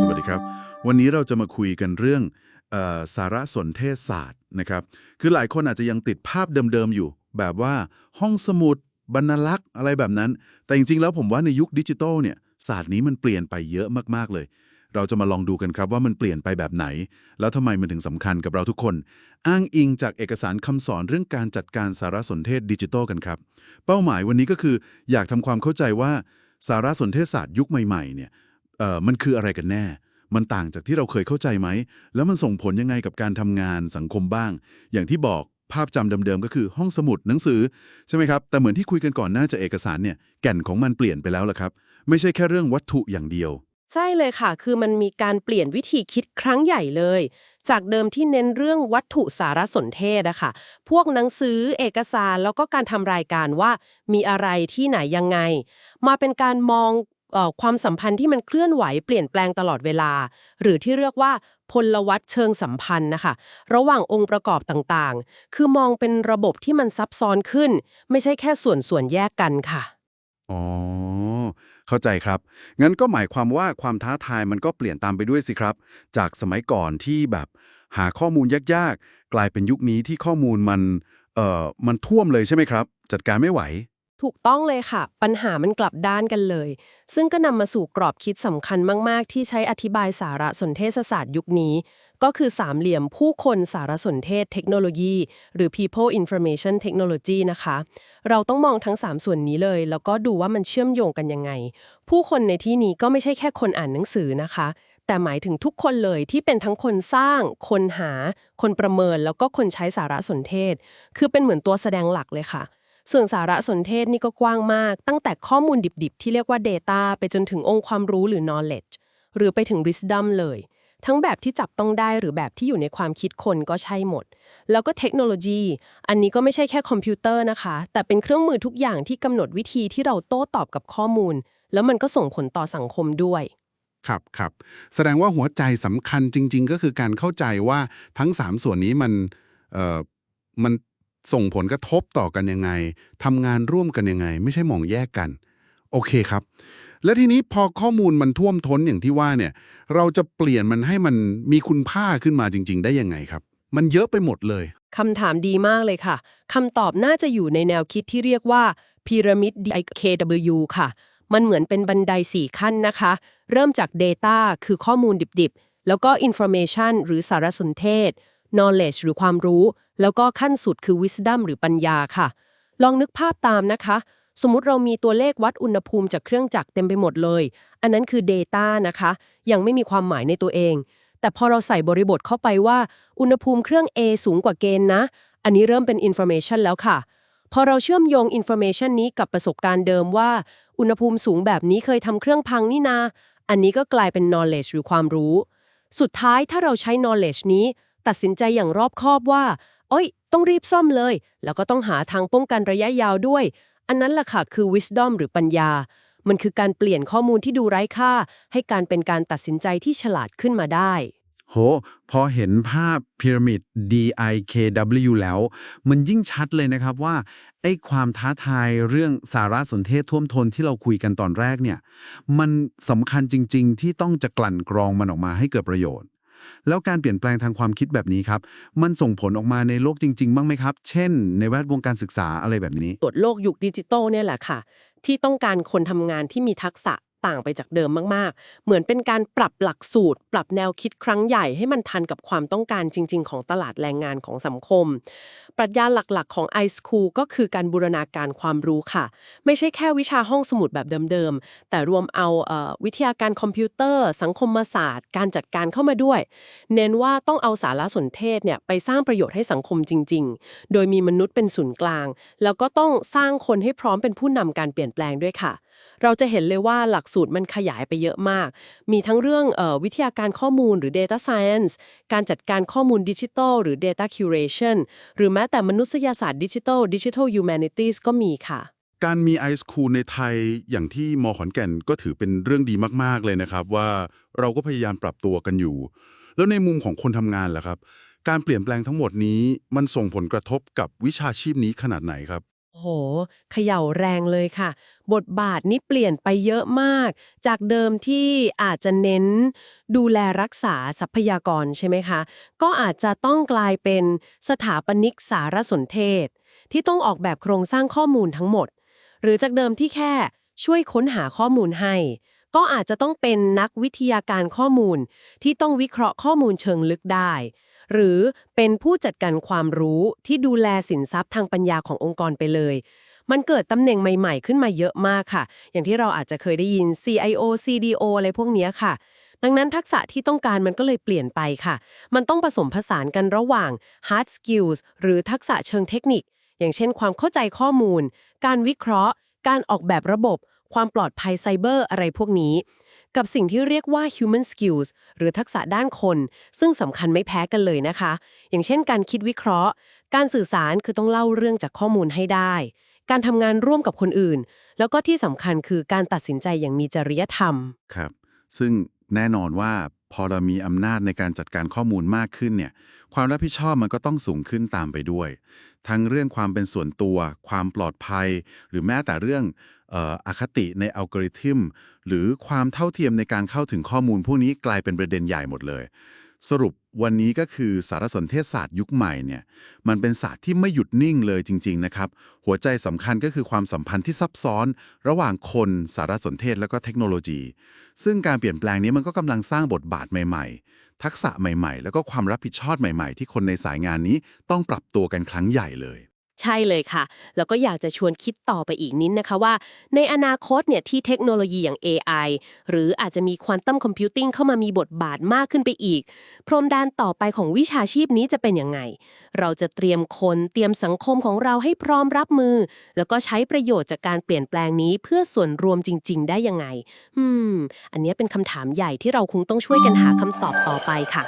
สวัสดีครับ วันนี้เราจะมาคุยกันเรื่องออสารสนเทศศาสตร์นะครับ คือหลายคนอาจจะยังติดภาพเดิมๆอยู่ แบบว่าห้องสมุด บรรลักษ์อะไรแบบนั้น แต่จริงๆแล้วผมว่าในยุคดิจิทัลเนี่ยศาสตร์นี้มันเปลี่ยนไปเยอะมากๆเลย เราจะมาลองดูกันครับว่ามันเปลี่ยนไปแบบไหน แล้วทำไมมันถึงสำคัญกับเราทุกคน อ้างอิงจากเอกสารคำสอนเรื่องการจัดการสารสนเทศดิจิทัลกันครับ เป้าหมายวันนี้ก็คืออยากทำความเข้าใจว่าสารสนเทศศาสตร์ยุคใหม่ๆเนี่ยเอ่อมันคืออะไรกันแน่ มันต่างจากที่เราเคยเข้าใจไหม แล้วมันส่งผลยังไงกับการทำงานสังคมบ้าง อย่างที่บอกภาพจำเดิมๆ ก็คือห้องสมุดหนังสือ ใช่ไหมครับ แต่เหมือนที่คุยกันก่อนหน้าจะเอกสารเนี่ย แก่นของมันเปลี่ยนไปแล้วล่ะครับ ไม่ใช่แค่เรื่องวัตถุอย่างเดียว ใช่เลยค่ะ คือมันมีการเปลี่ยนวิธีคิดครั้งใหญ่เลย จากเดิมที่เน้นเรื่องวัตถุสารสนเทศอะค่ะ พวกหนังสือเอกสารแล้วก็การทำรายการว่ามีอะไรที่ไหนยังไง มาเป็นการมองออความสัมพันธ์ที่มันเคลื่อนไหวเปลี่ยนแปลงตลอดเวลา หรือที่เรียกว่าพลวัตเชิงสัมพันธ์นะคะ ระหว่างองค์ประกอบต่างๆ คือมองเป็นระบบที่มันซับซ้อนขึ้น ไม่ใช่แค่ส่วนส่วนแยกกันค่ะ อ๋อ เข้าใจครับ งั้นก็หมายความว่าความท้าทายมันก็เปลี่ยนตามไปด้วยสิครับ จากสมัยก่อนที่แบบหาข้อมูลยากๆ กลายเป็นยุคนี้ที่ข้อมูลมัน เอ่อ มันท่วมเลยใช่ไหมครับ จัดการไม่ไหว ถูกต้องเลยค่ะ ปัญหามันกลับด้านกันเลย ซึ่งก็นำมาสู่กรอบคิดสำคัญมาก ๆ ที่ใช้อธิบายสารสนเทศศาสตร์ยุคนี้ ก็คือสามเหลี่ยมผู้คนสารสนเทศเทคโนโลยี หรือ people information technology นะคะ เราต้องมองทั้ง 3 ส่วนนี้เลย แล้วก็ดูว่ามันเชื่อมโยงกันยังไง ผู้คนในที่นี้ก็ไม่ใช่แค่คนอ่านหนังสือนะคะ แต่หมายถึงทุกคนเลยที่เป็นทั้งคนสร้าง คนหา คนประเมิน แล้วก็คนใช้สารสนเทศ คือเป็นเหมือนตัวแสดงหลักเลยค่ะ ส่วนสารสนเทศนี่ก็กว้างมาก ตั้งแต่ข้อมูลดิบๆ ที่เรียกว่า Data ไปจนถึงองค์ความรู้หรือ knowledge หรือไปถึง wisdom เลย ทั้งแบบที่จับต้องได้หรือแบบที่อยู่ในความคิดคนก็ใช่หมด แล้วก็เทคโนโลยี อันนี้ก็ไม่ใช่แค่คอมพิวเตอร์นะคะ แต่เป็นเครื่องมือทุกอย่างที่กำหนดวิธีที่เราโต้ตอบกับข้อมูล แล้วมันก็ส่งผลต่อสังคมด้วยครับครับแสดงว่าหัวใจสำคัญจริง ๆ ก็คือการเข้าใจว่าทั้ง 3 ส่วนนี้มันเอ่อมัน ส่งผลกระทบต่อกันยังไงทำงานร่วมกันยังไง ไม่ใช่มองแยกกัน โอเคครับ และทีนี้พอข้อมูลมันท่วมท้นอย่างที่ว่าเนี่ย เราจะเปลี่ยนมันให้มันมีคุณค่าขึ้นมาจริง ๆ ได้ยังไงครับ มันเยอะไปหมดเลยคำถามดีมากเลยค่ะคำตอบน่าจะอยู่ในแนวคิดที่เรียกว่าพีระมิด DIKW ค่ะ มันเหมือนเป็นบันได 4 ขั้นนะคะ เริ่มจาก Data คือข้อมูลดิบๆ แล้วก็ Information หรือสารสนเทศ Knowledge หรือความรู้ แล้วก็ขั้นสุดคือ Wisdom หรือปัญญาค่ะ ลองนึกภาพตามนะคะ สมมุติเรามีตัวเลขวัดอุณหภูมิจากเครื่องจักรเต็มไปหมดเลย อันนั้นคือ Data นะคะ ยังไม่มีความหมายในตัวเอง แต่พอเราใส่บริบทเข้าไปว่า อุณหภูมิเครื่อง A สูงกว่าเกณฑ์นะ อันนี้เริ่มเป็น information แล้วค่ะ พอเราเชื่อมโยง information นี้กับประสบการณ์เดิมว่า อุณหภูมิสูงแบบนี้เคยทำเครื่องพังนี่นา อันนี้ก็กลายเป็น knowledge หรือความรู้ สุดท้ายถ้าเราใช้ knowledge นี้ตัดสินใจอย่างรอบคอบว่า เอ้ย ต้องรีบซ่อมเลย แล้วก็ต้องหาทางป้องกันระยะยาวด้วย อันนั้นล่ะค่ะคือ wisdom หรือปัญญา มันคือการเปลี่ยนข้อมูลที่ดูไร้ค่า ให้การเป็นการตัดสินใจที่ฉลาดขึ้นมาได้ โห พอเห็นภาพพีระมิด DIKW แล้ว มันยิ่งชัดเลยนะครับว่า ไอ้ความท้าทายเรื่องสารสนเทศท่วมท้นที่เราคุยกันตอนแรกเนี่ย มันสำคัญจริง ๆ ที่ต้องจะกลั่นกรองมันออกมาให้เกิดประโยชน์ แล้วการเปลี่ยนแปลงทางความคิดแบบนี้ครับ มันส่งผลออกมาในโลกจริง ๆ บ้างไหมครับ เช่น ในแวดวงการศึกษาอะไรแบบนี้ ตรวจโลกยุคดิจิตอลเนี่ยแหละค่ะ ที่ต้องการคนทำงานที่มีทักษะ ต่างไปจากเดิมมากๆ เหมือนเป็นการปรับหลักสูตร ปรับแนวคิดครั้งใหญ่ให้มันทันกับความต้องการจริง ๆ ของตลาดแรงงานของสังคม ปรัชญาหลักๆ ของ iSchool ก็คือการบูรณาการความรู้ค่ะ ไม่ใช่แค่วิชาห้องสมุดแบบเดิมๆ แต่รวมเอาเออวิทยาการคอมพิวเตอร์ สังคมศาสตร์ การจัดการเข้ามาด้วย เน้นว่าต้องเอาสารสนเทศเนี่ยไปสร้างประโยชน์ให้สังคมจริง ๆ โดยมีมนุษย์เป็นศูนย์กลาง แล้วก็ต้องสร้างคนให้พร้อมเป็นผู้นำการเปลี่ยนแปลงด้วยค่ะ เราจะเห็นเลยว่าหลักสูตรมันขยายไปเยอะมาก มีทั้งเรื่องออวิทยาการข้อมูลหรือ Data Science การจัดการข้อมูลดิจิทัลหรือ Data Curation หรือแม้แต่มนุษยศาสตร์ดิจิทัล Digital Humanities ก็มีค่ะ การมีไอสคูลในไทยอย่างที่มอขอนแก่นก็ถือเป็นเรื่องดีมาก ๆ เลยนะครับ ว่าเราก็พยายามปรับตัวกันอยู่ แล้วในมุมของคนทำงานล่ะครับการเปลี่ยนแปลงทั้งหมดนี้มันส่งผลกระทบกับวิชาชีพนี้ขนาดไหนครับ โหเขย่าแรงเลยค่ะ บทบาทนี้เปลี่ยนไปเยอะมาก จากเดิมที่อาจจะเน้น ดูแลรักษาทรัพยากรใช่ไหมคะ ก็อาจจะต้องกลายเป็นสถาปนิกสารสนเทศ ที่ต้องออกแบบโครงสร้างข้อมูลทั้งหมด หรือจากเดิมที่แค่ช่วยค้นหาข้อมูลให้ ก็อาจจะต้องเป็นนักวิทยาการข้อมูล ที่ต้องวิเคราะห์ข้อมูลเชิงลึกได้ หรือเป็นผู้จัดการความรู้ที่ดูแลสินทรัพย์ทางปัญญาขององค์กรไปเลย มันเกิดตำแหน่งใหม่ ๆ ขึ้นมาเยอะมากค่ะ อย่างที่เราอาจจะเคยได้ยิน CIO CDO อะไรพวกนี้ค่ะดังนั้นทักษะที่ต้องการมันก็เลยเปลี่ยนไปค่ะ มันต้องผสมผสานกันระหว่าง hard skills หรือทักษะเชิงเทคนิค อย่างเช่นความเข้าใจข้อมูล การวิเคราะห์ การออกแบบระบบ ความปลอดภัยไซเบอร์อะไรพวกนี้ กับสิ่งที่เรียกว่า human skills หรือทักษะด้านคน ซึ่งสำคัญไม่แพ้กันเลยนะคะ อย่างเช่นการคิดวิเคราะห์ การสื่อสารคือต้องเล่าเรื่องจากข้อมูลให้ได้ การทำงานร่วมกับคนอื่น แล้วก็ที่สำคัญคือการตัดสินใจอย่างมีจริยธรรม ครับ ซึ่งแน่นอนว่า พอเรามีอำนาจในการจัดการข้อมูลมากขึ้นเนี่ย ความรับผิดชอบมันก็ต้องสูงขึ้นตามไปด้วย ทั้งเรื่องความเป็นส่วนตัว ความปลอดภัย หรือแม้แต่เรื่องออคติในอัลกอริทึม หรือความเท่าเทียมในการเข้าถึงข้อมูลพวกนี้กลายเป็นประเด็นใหญ่หมดเลย สรุปวันนี้ก็คือสารสนเทศศาสตร์ยุคใหม่เนี่ยมันเป็นศาสตร์ที่ไม่หยุดนิ่งเลยจริง ๆ นะครับ หัวใจสำคัญก็คือความสัมพันธ์ที่ซับซ้อน ระหว่างคนสารสนเทศและก็เทคโนโลยี ซึ่งการเปลี่ยนแปลงนี้มันก็กำลังสร้างบทบาทใหม่ ๆ ทักษะใหม่ ๆ แล้วก็ความรับผิดชอบใหม่ ๆ ที่คนในสายงานนี้ต้องปรับตัวกันครั้งใหญ่เลย ใช่เลยค่ะ แล้วก็อยากจะชวนคิดต่อไปอีกนิดนะคะว่า ในอนาคตเนี่ยที่เทคโนโลยีอย่าง AI หรืออาจจะมีควอนตัมคอมพิวติ้งเข้ามามีบทบาทมากขึ้นไปอีก พรมแดนต่อไปของวิชาชีพนี้จะเป็นยังไง เราจะเตรียมคนเตรียมสังคมของเราให้พร้อมรับมือ แล้วก็ใช้ประโยชน์จากการเปลี่ยนแปลงนี้เพื่อส่วนรวมจริง ๆ ได้ยังไง อืม อันนี้เป็นคำถามใหญ่ที่เราคงต้องช่วยกันหาคำตอบต่อไปค่ะ